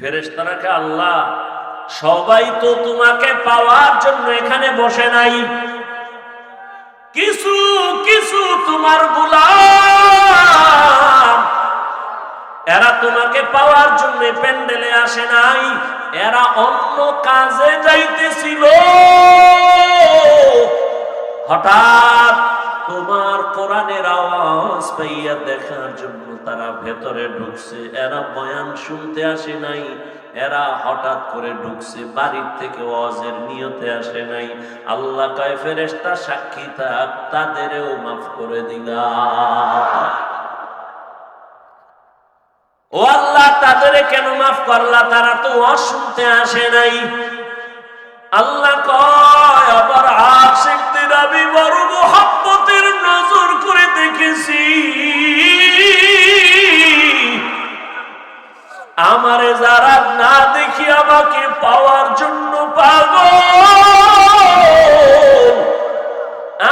ফেরেশতারাকে আল্লাহ, সবাই তো তোমাকে পাওয়ার জন্য এখানে বসে নাই। কিছু কিছু তোমার গোলাম, এরা তোমাকে পাওয়ার জন্য প্যান্ডেলে আসে নাই, এরা অন্য কাজে যাইতেছিল। হঠাৎ তোমার কোরআনের আওয়াজ পাইয়া দেখার জন্য তারা ভেতরে ঢুকছে। এরা বয়ান শুনতে আসে নাই। এরা হঠাৎ করে ঢুকছে, বাড়ির থেকে ওয়াজের নিয়তে আসে নাই। আল্লাহ কয়, ফেরেশতা সাক্ষী থাক, তাদেরও মাফ করে দিলা। ও আল্লাহ তাদের কেন মাফ করলা? তারা তো অশুনতে আসে নাই। আল্লাহ কয় আবার আশিকদের আমি বড় আমারে যারা না দেখি আমাকে পাওয়ার জন্য পাগল।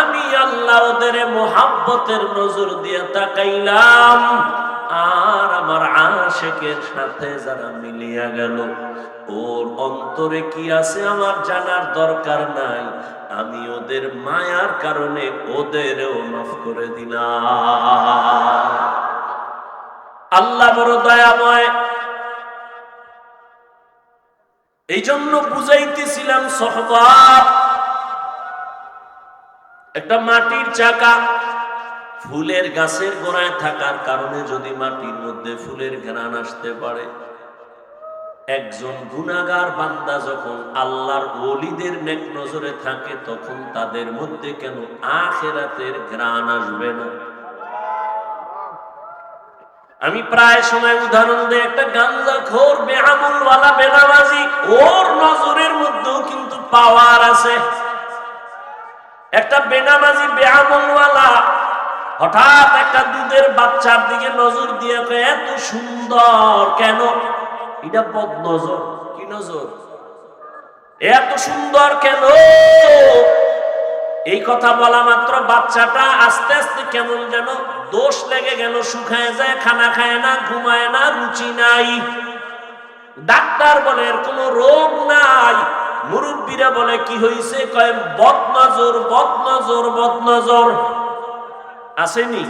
আমি আল্লাহ ওদের মোহাব্বতের নজর দিয়ে তাকাইলাম, আর আমার আশেকের সাথে যারা মিলিয়া গেল, ওর অন্তরে কি আছে আমার জানার দরকার নাই। আমি ওদের মায়ার কারণে ওদেরও মাফ করে দিলাম। আল্লাহ বড় দয়াময় এই জন্য বুঝাইতেছিলাম একটা মাটির চাকা ফুলের গাছের গোড়ায় থাকার কারণে যদি মাটির মধ্যে ফুলের ঘেরান আসতে পারে। একজন গুনাগার বান্দা যখন আল্লাহর ওলিদের নেক নজরে থাকে, তখন তাদের মধ্যে কেন আখেরাতের ঘ্রাণ আসবে না? আমি প্রায় সময় উদাহরণ দিই একটা গাঞ্জা খোর বেআমুল ওয়ালা বেনামাজি, ওর নজরের মধ্যেও কিন্তু পাওয়ার আছে। একটা বেনামাজি, বেআমলওয়ালা, হঠাৎ একটা দুধের বাচ্চার দিকে নজর দিয়ে এত সুন্দর, কেন? এটা বদ নজর। কি নজর? এত সুন্দর কেন? এই কথা বলা মাত্র বাচ্চাটা আস্তে আস্তে কেমন যেন দোষ লেগে গেল, শুকায় যায়, খানা খায় না, ঘুমায় না, রুচি নাই। ডাক্তার বলে, এর কোনো রোগ নাই। মুরব্বীরা বলে, কি হয়েছে কয়, বদনজর বদনজর বদনজর। আসেনি?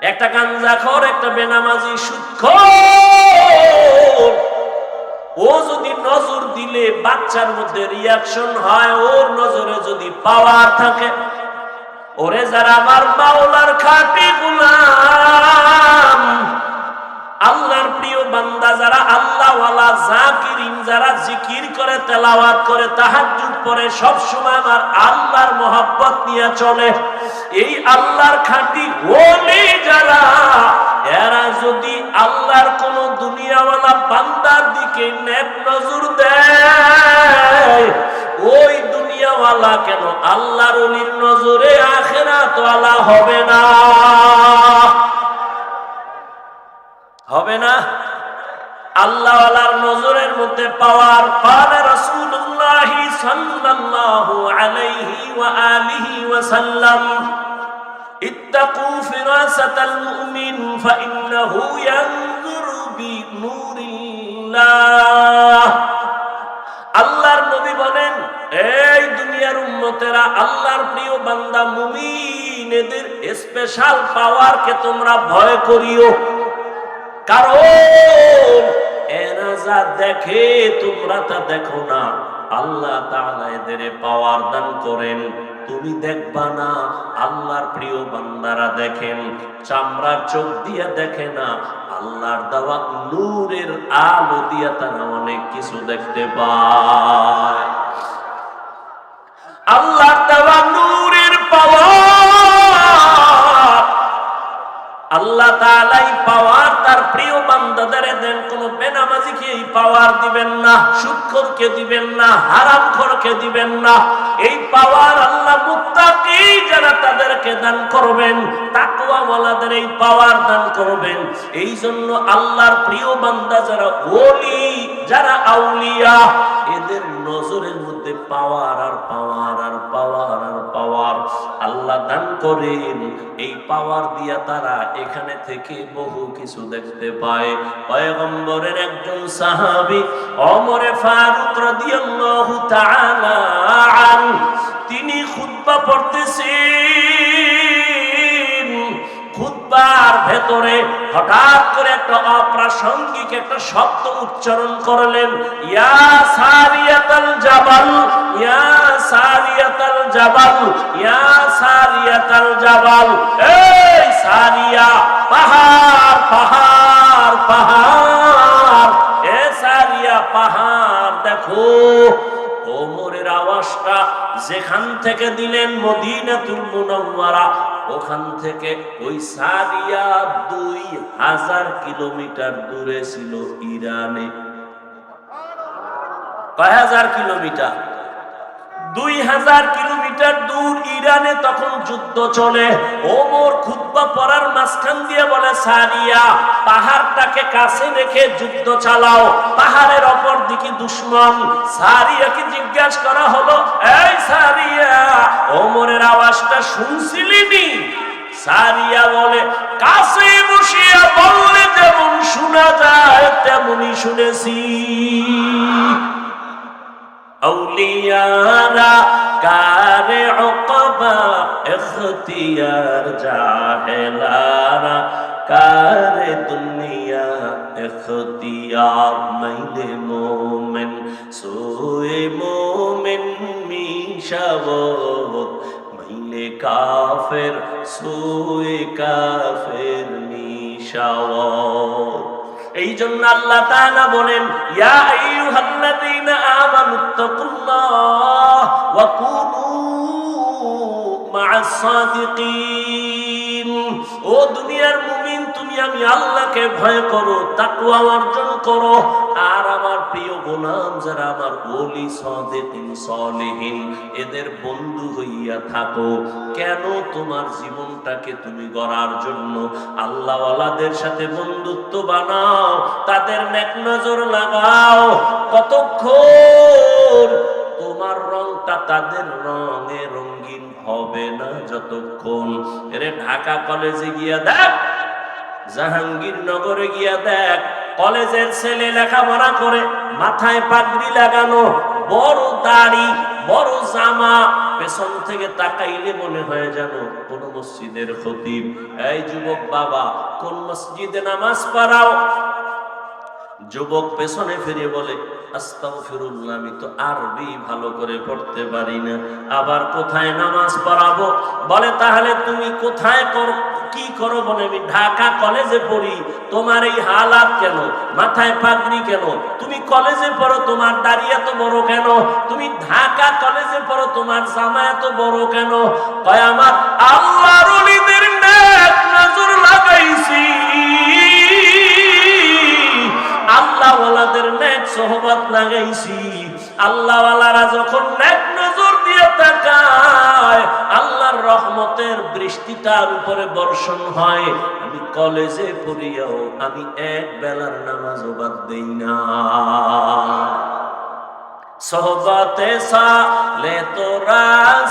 একটা গাঞ্জাখর, একটা বেনামাজি সুৎখর। দিলে বাচ্চার মধ্যে রিয়াকশন হয়, ওর নজরে যদি পাওয়ার থাকে, ওরে যারা আমার মাওলার খাটি গুলাম, আল্লাহর প্রিয় বান্দা যারা আল্লাহওয়ালা, জাকিরিন যারা জিকির করে, তেলাওয়াত করে, তাহাজ্জুদ পড়ে সব সময় আমার আল্লাহর মোহাব্বত নিয়ে চলে। এই আল্লাহর খাঁটি ওলি যারা, এরা যদি আল্লাহর কোন দুনিয়াওয়ালা বান্দার দিকে নেক নজর দেয় কেন? আল্লাহর অলির নজরে আখেরাত ওয়ালা হবে না। হবে না? আল্লাহ আল্লাহর নজরের মধ্যে পাওয়ার পারে রাসূলুল্লাহ সাল্লাল্লাহু আলাইহি ওয়া আলিহি ওয়া সাল্লাম। ইত্তাকু ফিরাসাতাল মুমিন ইয়ানজুরু আল্লাহর নবী বলেন দুনিয়ার উম্মতেরা আল্লাহর প্রিয় বান্দা মুমিন এদের স্পেশাল পাওয়ারকে তোমরা ভয় করিও। কারণ এরা যা দেখে, তোমরা তা দেখো না। আল্লাহ তাআলা এদের পাওয়ার দান করেন। তুমি দেখবা না, আল্লাহর প্রিয় বান্দারা দেখেন। চামড়ার চোখ দিয়ে দেখে না, আল্লাহর দেওয়া নূরের আলো দিয়ে তারা অনেক কিছু দেখতে পায়। আল্লাহর দেওয়া নূরের পাওয়ার। আল্লাহ তাআলাই পাওয়ার তার প্রিয় বান্দাদের দেন। কোন বেনামাজিকে এই পাওয়ার দিবেন না? সুদখোরকে দিবেন না? হারামখোরকে দিবেন না? এই পাওয়ার আল্লাহ মুত্তাকি যারা তাদেরকে দান করবেন, তাকওয়াওয়ালাদের এই পাওয়ার দান করবেন। এই জন্য আল্লাহর প্রিয় বান্দা যারা ওলি, যারা আউলিয়া এদের নজরের মধ্যে পাওয়ার আর পাওয়ার আর পাওয়ার আর পাওয়ার আল্লাহ দান করেন। এই পাওয়ার দিয়া তারা এখানে থেকে বহু কিছু দেখতে পায়। পয়গম্বরের একজন সাহাবী অমরে ফারুক রাদিয়াল্লাহু তাআলা তিনি খুতবা পড়তেছেন। খুতবার ভেতরে হঠাৎ করে একটা অপ্রাসঙ্গিক একটা শব্দ উচ্চারণ করলেন, ইয়া সারিয়াতাল জাবাল, ইয়া সারিয়াতাল জাবাল, ইয়া সারিয়াতাল জাবাল, এই সারিয়া, পাহাড় পাহাড় পাহাড়, এ সারিয়া, পাহাড়, দেখো, ওমরের আওয়াজটা যেখান থেকে দিলেন মদিনাতুল মুনাওয়ারা ওখান থেকে ওই সারিয়া দুই হাজার কিলোমিটার দূরে ছিল ইরানে। কয় হাজার কিলোমিটার? দুই হাজার কিলোমিটার দূর ইরানে তখন যুদ্ধ চলে। ওমর খুদ্া পড়ার মাঝখান দিয়ে বলে সারিয়া পাহাড়টাকে কাছে রেখে যুদ্ধ চালাও। পাহাড়ের দিকে দুশ্মন সারিয়াকে জিজ্ঞাসা করা হলো, এই সারিয়া, ওমরের আওয়াজটা শুনছিলিনি সারিয়া বলে, কাছে বসিয়া বললে যেমন শোনা যায়, তেমনি শুনেছি। আউলিয়ারা, কারে অকবা এখতিয়ার জাহেলারা کار دنیا اختیار میل مومن سوئے مومن میشوت میل کافر سوئے کافر میشوت এই জন্য আল্লাহ তাআলা বলেন ইয়া আইয়ুহাল্লাযীনা আমানুত্তাকুল্লাহ ওয়া কুনু মা'আস সাদিকিন ও দুনিয়ার তুমি আমি আল্লাহকে ভয় করো, তাকওয়া অর্জন করো। আর আমার প্রিয় গোলাম যারা আমার ওলি, সাদিকিন, সালেহিন, এদের বন্ধু হইয়া থাকো। কেন তোমার জীবনটাকে তুমি গড়ার জন্য আল্লাহওয়ালাদের সাথে বন্ধুত্ব বানাও, তাদের নেক নজর লাগাও। কতক্ষণ তোমার রংটা তাদের রঙে রঙিন হবে না যতক্ষণ? এরে ঢাকা কলেজে গিয়া দেখ জাহাঙ্গীরনগরে গিয়া দেখ, কলেজের ছেলে লেখাপড়া করে মাথায় পাগড়ি লাগানো, বড় দাড়ি, বড় জামা, পেছন থেকে তাকাইলে মনে হয় যেন কোন মসজিদের খতিব। এই যুবক বাবা, কোন মসজিদে নামাজ পড়াও? যুবক পেছনে ফিরে বলে আমি তো আরবি ভালো করে পড়তে পারি না। আবার কোথায় নামাজ পড়াবো? বলে, তাহলে তুমি কোথায় করো, কি করো বলে আমি ঢাকা কলেজে পড়ি। তোমার এই হালাত কেন? মাথায় পাগড়ি কেন? তুমি কলেজে পড়ো, তোমার দাড়ি এত বড় কেন? তুমি ঢাকা কলেজে পড়ো, তোমার জামা এত বড় কেন? কয়, আমার নজর লাগাইছি। লাগাইছি আল্লাহওয়ালারা যখন এক নজর দিয়ে তাকায়, আল্লাহর রহমতের বৃষ্টি তার উপরে বর্ষণ হয়। আমি কলেজে পড়িয়াও আমি এক বেলার নামাজও বাদ দেই না। সোহবতে সালে তোরা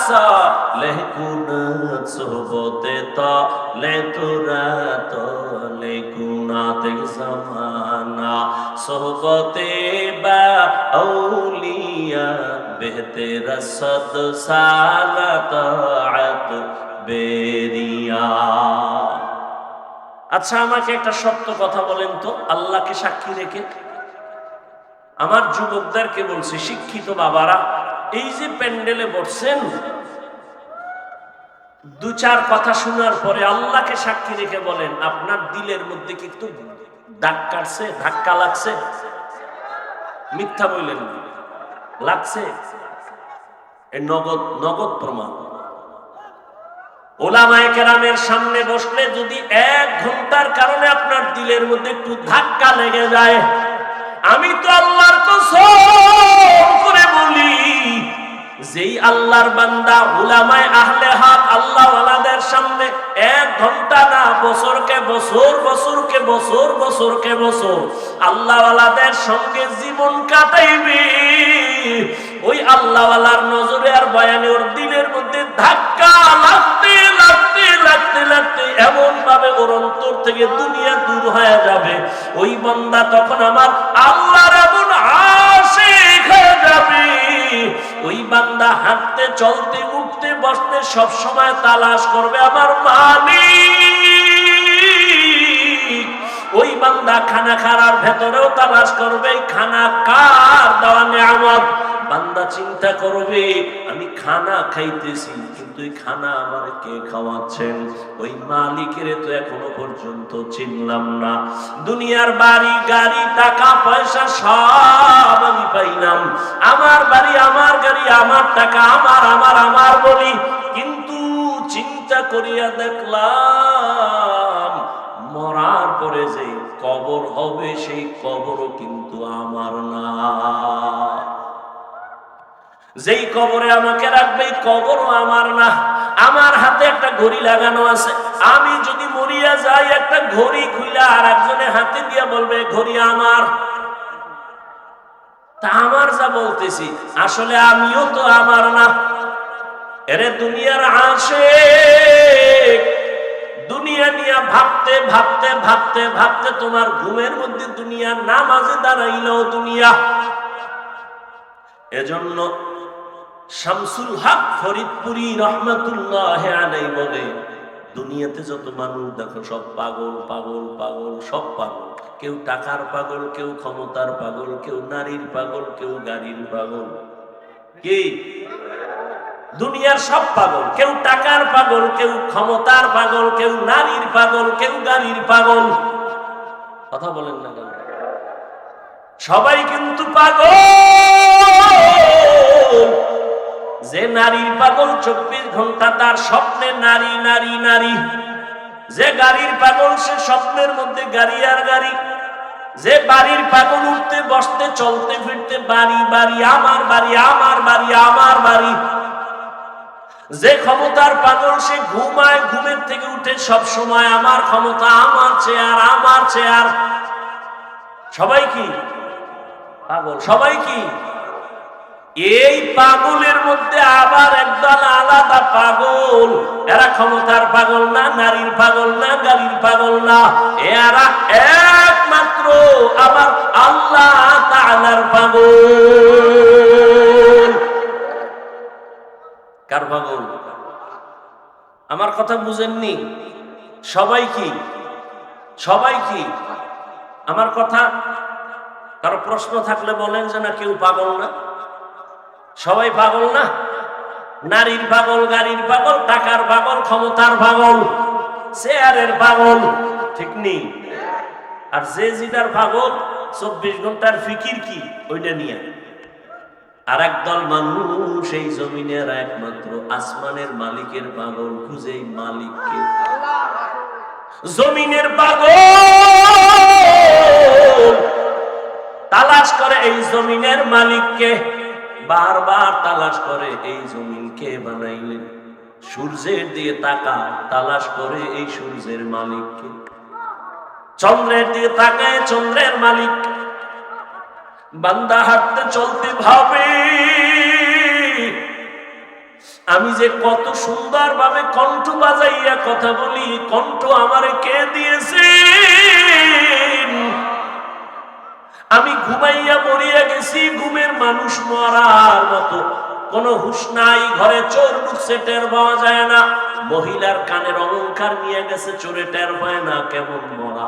সালে কুনাত সোহবতে তালে তোরা তলে কুনাত জামানা সোহবতে বা আউলিয়া বেহতে রসদ সালাত বেরিয়া আচ্ছা আমাকে একটা সত্য কথা বলেন তো, আল্লাহকে সাক্ষী রেখে। আমার যুবকদেরকে বলছি, শিক্ষিত বাবারা, এই যে প্যান্ডেলে বসছেন, দু চার কথা শোনার পরে আল্লাহকে সাক্ষী রেখে বলেন, আপনার দিলের মধ্যে কি একটু দাগ কাটছে, ধাক্কা লাগছে? মিথ্যা বললেন। লাগছে? নগদ নগদ প্রমাণ। ওলামায়ে কেরামের সামনে বসলে যদি এক ঘণ্টার কারণে আপনার দিলের মধ্যে একটু ধাক্কা লেগে যায় আমি তো আল্লাহর কসম করে বলি, যেই আল্লাহর বান্দা উলামায় আহলে হক আল্লাহ ওয়ালাদের সামনে এক ঘণ্টা না, বছরকে বছর বছরকে বছর বছরকে বছর আল্লাহ ওয়ালাদের সঙ্গে জীবন কাটাইবে। ওই আল্লাহ ওয়ালার নজরে আর বয়ানে ওর দিলের মধ্যে ধাক্কা ওই বন্দা তখন আমার আল্লাহর এমন আশিক হয়ে যাবে। ওই বান্দা হাঁটতে, চলতে, উঠতে, বসতে সব সময় তালাশ করবে আমার মালিক। ওই বান্দা খানা খাওয়ার ভেতরেও তালাশ করবে, খানা কার দেওয়া নিয়ামত? বান্দা চিন্তা করবে, আমি খানা খাইতেছি, কিন্তু এই খানা আমার কে খাওয়াচ্ছেন? ওই মালিকের তো এখনও পর্যন্ত চিনলাম না। দুনিয়ার বাড়ি, গাড়ি, টাকা, পয়সা সব আমি পাইলাম। আমার বাড়ি, আমার গাড়ি, আমার টাকা, আমার আমার আমার বলি। কিন্তু চিন্তা করিয়া দেখলাম, মরার পরে যে কবর হবে, সেই কবরও কিন্তু আমার না। যেই কবরে আমাকে রাখবে কবরও আমার না। আমার হাতে একটা ঘড়ি লাগানো আছে। আমি যদি মরিয়া যাই, একটা ঘড়ি খুইলা আর একজনের হাতে দিয়া বলবে ঘড়ি আমার। তা আমার যা বলতেছি, আসলে আমিও তো আমার না। এরে দুনিয়ার আসে দুনিয়া নিয়ে ভাবতে ভাবতে ভাবতে ভাবতে তোমার ঘুমের মধ্যে দুনিয়ার নামাজে দাঁড়াইলেও দুনিয়া। এজন্য শামসুল হক ফরিদপুরি রহমতুল্লাহ আলাই বলে, দুনিয়াতে যত মানুষ দেখো, সব পাগল পাগল পাগল, সব পাগল। কেউ টাকার পাগল, কেউ ক্ষমতার পাগল, কেউ নারীর পাগল, কেউ গাড়ির পাগল। কি? দুনিয়ার সব পাগল। কেউ টাকার পাগল, কেউ ক্ষমতার পাগল, কেউ নারীর পাগল, কেউ গাড়ির পাগল। কথা বলেন না কেন? সবাই কিন্তু পাগল। যে নারীর পাগল চব্বিশ ঘণ্টা তার স্বপ্নে নারী নারী নারী। যে গাড়ির পাগল, সে স্বপ্নের মধ্যে গাড়ি আর গাড়ি। যে বাড়ির পাগল উঠতে, বসতে, চলতে, ফিরতে, বাড়ি বাড়ি, আমার বাড়ি আমার বাড়ি আমার বাড়ি। যে ক্ষমতার পাগল, সে ঘুমায়, ঘুমের থেকে উঠে সব সময় আমার ক্ষমতা, আমার চেয়ার আমার চেয়ার। সবাই কি? পাগল। সবাই কি? এই পাগলের মধ্যে আবার একদল আলাদা পাগল। এরা ক্ষমতার পাগল না, নারীর পাগল না, গাড়ির পাগল না। এরা একমাত্র আবার আল্লাহ তাআলার পাগল। কার পাগল? আমার কথা বুঝেননি। সবাই কি? সবাই কি? আমার কথা কারও প্রশ্ন থাকলে বলেন যে না কেউ পাগল না। সবাই পাগল না? নারীর পাগল, গাড়ির পাগল, টাকার পাগল, ক্ষমতার পাগল, চেয়ারের পাগল, ঠিক নেই। আর যে জিদার পাগল, চব্বিশ ঘণ্টার ফিকির কি? ওইটা নিয়ে। আর একদল মানুষ, এই জমিনের একমাত্র আসমানের মালিকের পাগল, খুঁজে মালিককে। জমিনের পাগল, তালাশ করে এই জমিনের মালিককে। বারবার তালাশ করে, এই জমিন কে বানাইলেন সূর্যের দিয়ে তাকায়, তালাশ করে, এই সূর্যের মালিককে চন্দ্রের দিয়ে তাকায়, চন্দ্রের মালিক। বান্দা হাঁটতে চলতে ভাবে, আমি যে কত সুন্দর ভাবে কণ্ঠ বাজাইয়া কথা বলি, কণ্ঠ আমারে কে দিয়েছে? আমি ঘুমাইয়া মরিয়া গেছি, ঘুমের মানুষ মরার মতো। কোন হুশ নাই, ঘরে চোর ঢুকছে, টের পাওয়া যায় না। মহিলার কানের অলংকার নিয়ে গেছে, চোরে টের পায় না, কেমন মরা।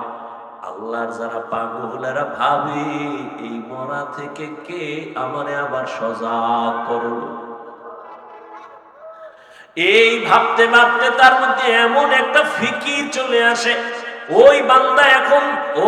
আল্লাহর যারা পাগলেরা ভাবে, এই মরা থেকে কে আমারে আবার সজাগ করল? এই ভাবতে ভাবতে তার মধ্যে এমন একটা ফিকির চলে আসে, ওই বান্দা এখন, ও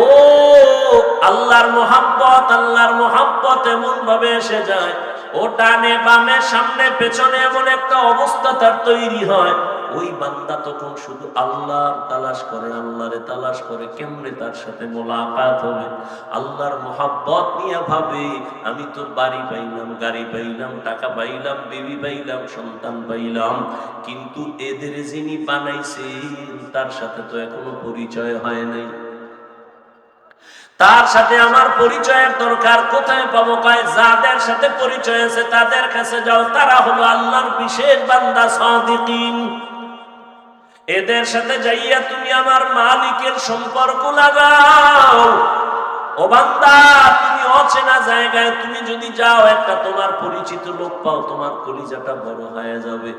আল্লাহর মোহাব্বত আল্লাহর মোহাব্বত এমন ভাবে এসে যায়। ও ডানে বামে, সামনে, পেছনে এমন একটা অবস্থা তার তৈরি হয়। ওই বান্দা তখন শুধু আল্লাহর তালাশ করে, আল্লাহরে তালাশ করে, কেমনে তার সাথে মোলাকাত হবে? আল্লাহর মোহাব্বত নিয়ে ভাবে, আমি তো বাড়ি পাইলাম, গাড়ি পাইলাম, টাকা পাইলাম, বেবি পাইলাম, সন্তান পাইলাম। কিন্তু এদের যিনি বানাইছেন, তার সাথে তো এখনও পরিচয় হয় নাই। তার সাথে আমার পরিচয়ের দরকার। কোথায় পাবো? কয়, যাদের সাথে পরিচয় আছে, তাদের কাছে যাও। তারা হলো আল্লাহর বিশেষ বান্দা, সাদিকিন। এদের সাথে যাইয়া তুমি আমার মালিকের সম্পর্ক লাগাও। ও বান্দা, তুমি অচেনা জায়গায় তুমি যদি যাও, একটা তোমার পরিচিত লোক পাও, তোমার কলিজাটা বড় হয়ে যাবে।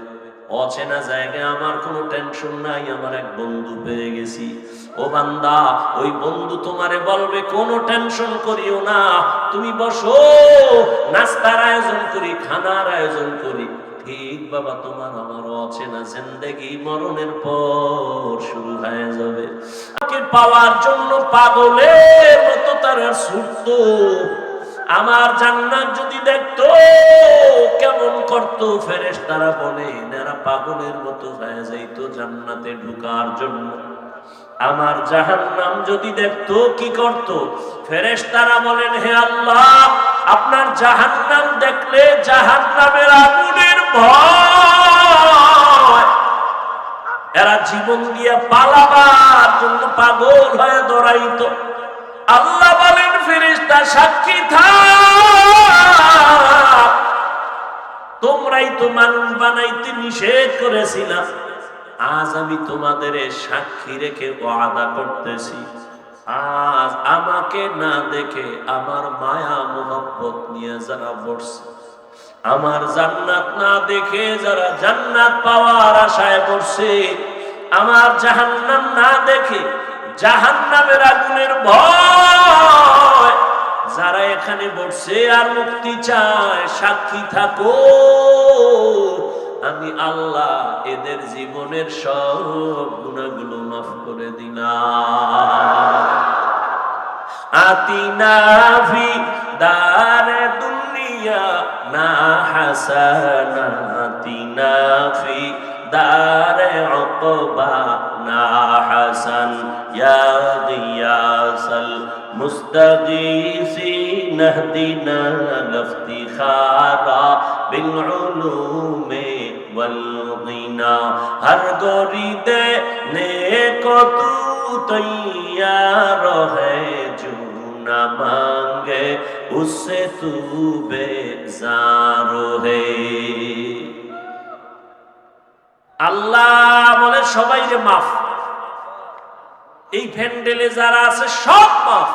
অচেনা জায়গায় আমার কোনো টেনশন নাই, আমার এক বন্ধু পেয়ে গেছি। ও বান্দা, ওই বন্ধু তোমারে বলবে, কোনো টেনশন করিও না। তুমি বসো, নাস্তার আয়োজন করি, খানার আয়োজন করি। ঠিক বাবা, তোমার আমার অচেনা জিন্দেগি মরণের পর শুরু হয়ে যাবে। তাকে পাওয়ার জন্য পাগলের মতো তারা ছুটতো আমার জান্নাত যদি দেখতো, কেমন করতো ফেরেশ তারা বলে এরা পাগলের মতো হয়ে যাইতো জান্নাতে ঢুকার জন্য। আমার জাহান্নাম যদি দেখতো, কি করত? ফেরেশ তারা বলেন, হে আল্লাহ, আপনার জাহান্নাম দেখলে জাহান্নামের আগুনের ভয়। এরা জীবন দিয়ে পালাবার জন্য পাগল হয়ে দৌড়াইতো। আল্লাহ বলেন, ফেরেশতা সাক্ষী থাক। তোমরাই তো মানুষ বানাইতে নিষেধ করেছিলাম। আজ আমি তোমাদের সাক্ষী রেখে ওয়াদা করতেছি। আজ আমাকে না দেখে আমার মায়া মোহাব্বত নিয়ে যারা বসছে আমার জান্নাত না দেখে যারা জান্নাত পাওয়ার আশায় বসছে আমার জাহান্নাম না দেখে জাহান্নামের আগুনের ভয়, যারা এখানে বসছে আর মুক্তি চায়, সাক্ষী থাকো। আমি আল্লাহ এদের জীবনের সব গুণাগুলো মাফ করে দিলাম। আতিনা দারে দুনিয়া না অকবা না হাসান। ইয়া গিয়াসাল মুস্তাগীসি নাহদিনা লফতি والغنى ہر گوری دے نیکو تو تیار ہے جو نہ مانگے اس سے تو بیزار ہے আল্লাহ বলে সবাই যে মাফ এই ভ্যান্ডেলে যারা আছে সব মাফ